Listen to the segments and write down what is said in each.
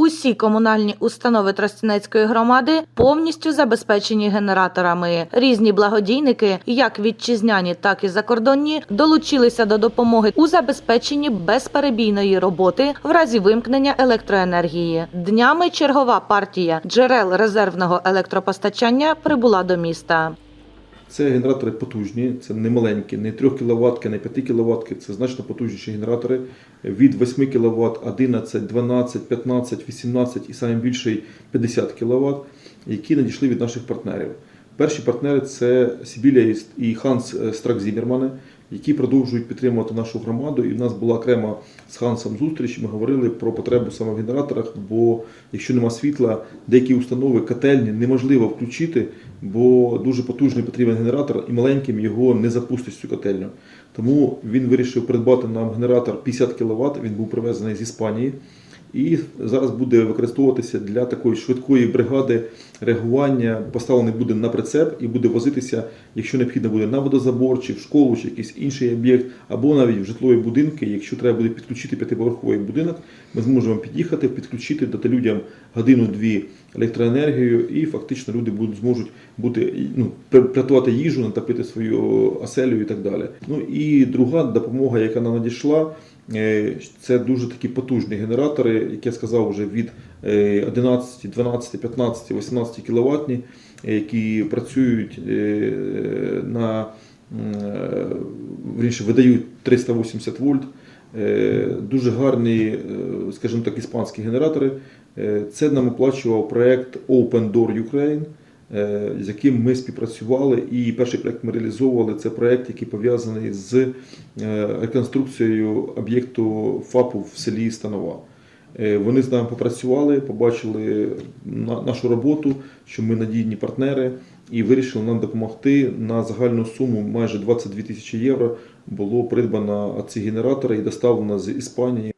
Усі комунальні установи Тростянецької громади повністю забезпечені генераторами. Різні благодійники, як вітчизняні, так і закордонні, долучилися до допомоги у забезпеченні безперебійної роботи в разі вимкнення електроенергії. Днями чергова партія джерел резервного електропостачання прибула до міста. Це генератори потужні, це не маленькі, не 3 кВт, не 5 кВт, це значно потужніші генератори від 8 кВт, 11, 12, 15, 18 і найбільший більший 50 кВт, які надійшли від наших партнерів. Перші партнери це Сібілія і Ханс Страк Зіммермани, які продовжують підтримувати нашу громаду. І в нас була окрема з Хансом зустріч. Ми говорили про потребу саме в генераторах, бо якщо нема світла, деякі установи котельні неможливо включити, бо дуже потужний потрібен генератор, і маленьким його не запустить цю котельню. Тому він вирішив придбати нам генератор 50 кВт. Він був привезений з Іспанії. І зараз буде використовуватися для такої швидкої бригади реагування. Поставлений буде на прицеп і буде возитися, якщо необхідно буде на водозабор, чи в школу, чи якийсь інший об'єкт, або навіть в житлові будинки. Якщо треба буде підключити п'ятиповерховий будинок, ми зможемо під'їхати, підключити, дати людям годину-дві електроенергію, і фактично люди будуть зможуть бути ну, приготувати їжу, натопити свою оселю і так далі. Ну і друга допомога, яка нам надійшла. Е, Це дуже такі потужні генератори, як я сказав, вже від е, 11, 12, 15, 18 кВт, які працюють е, на е, вірніше, видають 380 вольт. Дуже гарні, скажімо так, іспанські генератори. Це нам оплачував проект Open Door Ukraine, з яким ми співпрацювали. І перший проект ми реалізовували. Це проект, який пов'язаний з е, реконструкцією об'єкту ФАПу в селі Станова. Е, Вони з нами попрацювали, побачили нашу роботу, що ми надійні партнери, і вирішили нам допомогти на загальну суму майже 22 тисячі євро. Було придбано ці генератори і доставлено з Іспанії.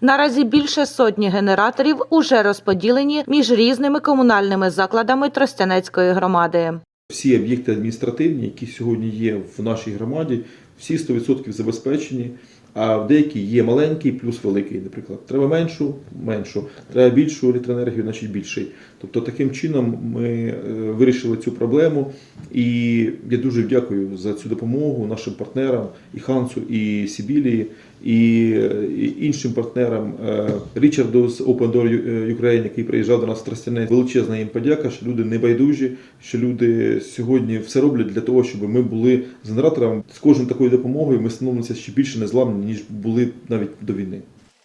Наразі більше сотні генераторів уже розподілені між різними комунальними закладами Тростянецької громади. Всі об'єкти адміністративні, які сьогодні є в нашій громаді, всі 100% забезпечені. А в деякі є маленький плюс великий, наприклад. Треба меншу, меншу, треба більшу електроенергію, значить більший. Тобто таким чином ми е, вирішили цю проблему. І я дуже дякую за цю допомогу нашим партнерам і Хансу, і Сібілії, і, е, іншим партнерам Е, Річарду з Open Door Ukraine, який приїжджав до нас в Тростянець. Величезна їм подяка, що люди не байдужі, що люди сьогодні все роблять для того, щоб ми були з генератором. З кожною такою допомогою ми становимося ще більше незламні, ніж були навіть до війни.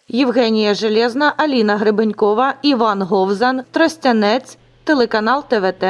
Євгенія Железна, Аліна Гребенькова, Іван Говзан, Тростянець, телеканал ТВТ.